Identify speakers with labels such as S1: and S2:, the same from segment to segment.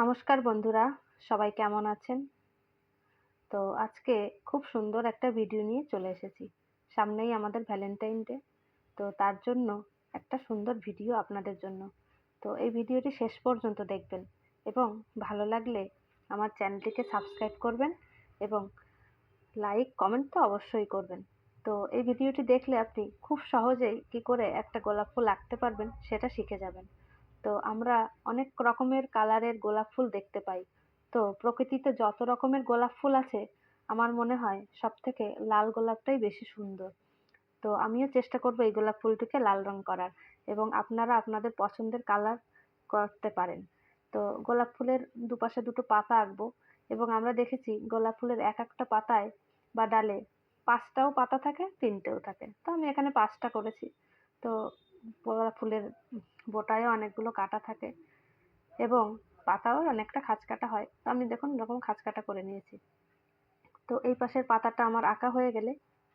S1: নমস্কার বন্ধুরা, সবাই কেমন আছেন? তো আজকে খুব সুন্দর একটা ভিডিও নিয়ে চলে এসেছি। সামনেই আমাদের ভ্যালেন্টাইন ডে তো তার জন্য একটা সুন্দর ভিডিও আপনাদের জন্য। তো এই ভিডিওটি শেষ পর্যন্ত দেখবেন এবং ভালো লাগলে আমার চ্যানেলটিকে সাবস্ক্রাইব করবেন এবং লাইক কমেন্ট তো অবশ্যই করবেন। তো এই ভিডিওটি দেখলে আপনি খুব সহজেই কি করে একটা গোলাপ ফুল আঁকতে পারবেন সেটা শিখে যাবেন। তো আমরা অনেক রকমের কালারের গোলাপ ফুল দেখতে পাই। তো প্রকৃতিতে যত রকমের গোলাপ ফুল আছে, আমার মনে হয় সব থেকে লাল গোলাপটাই বেশি সুন্দর। তো আমিও চেষ্টা করব এই গোলাপ ফুলটিকে লাল রং করার এবং আপনারা আপনাদের পছন্দের কালার করতে পারেন। তো গোলাপ ফুলের দুপাশে দুটো পাতা আঁকবো এবং আমরা দেখেছি গোলাপ ফুলের এক একটা পাতায় বা ডালে পাঁচটাও পাতা থাকে, তিনটেও থাকে। তো আমি এখানে পাঁচটা করেছি। তো গোলাপ ফুলের বোটায়ও অনেকগুলো কাটা থাকে এবং পাতাও অনেকটা খাঁজ কাটা হয়। তো আমি দেখুন এরকম খাঁজ কাটা করে নিয়েছি। তো এই পাশের পাতাটা আমার আঁকা হয়ে গেলে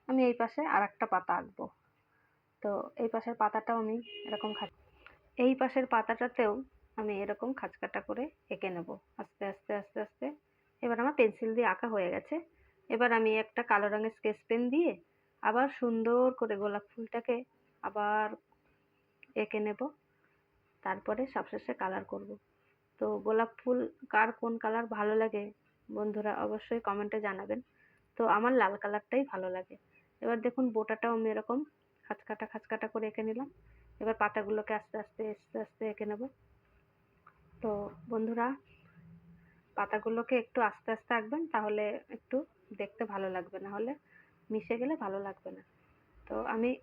S1: আমি এই পাশে আর একটা পাতা আঁকবো। তো এই পাশের পাতাটাও আমি এরকম খাঁজ এই পাশের পাতাটাতেও আমি এরকম খাঁজ কাটা করে এঁকে নেব। আস্তে আস্তে আস্তে আস্তে। এবার আমার পেন্সিল দিয়ে আঁকা হয়ে গেছে। এবার আমি একটা কালো রঙের স্কেচ পেন দিয়ে আবার সুন্দর করে গোলাপ ফুলটাকে আবার এঁকে নেব। তারপরে সবশেষে কালার করব। তো গোলাপ ফুল কার কোন কালার ভালো লাগে বন্ধুরা অবশ্যই কমেন্টে জানাবেন। তো আমার লাল কালারটাই ভালো লাগে। এবার দেখুন বোটাটাও আমি এরকম খাঁচকাটা খাঁচকাটা করে এঁকে নিলাম। এবার পাতাগুলোকে আস্তে আস্তে আস্তে আস্তে এঁকে নেব। তো বন্ধুরা পাতাগুলোকে একটু আস্তে আস্তে আঁকবেন তাহলে একটু দেখতে ভালো লাগবে না হলে মিশে গেলে ভালো লাগবে না। তো আমি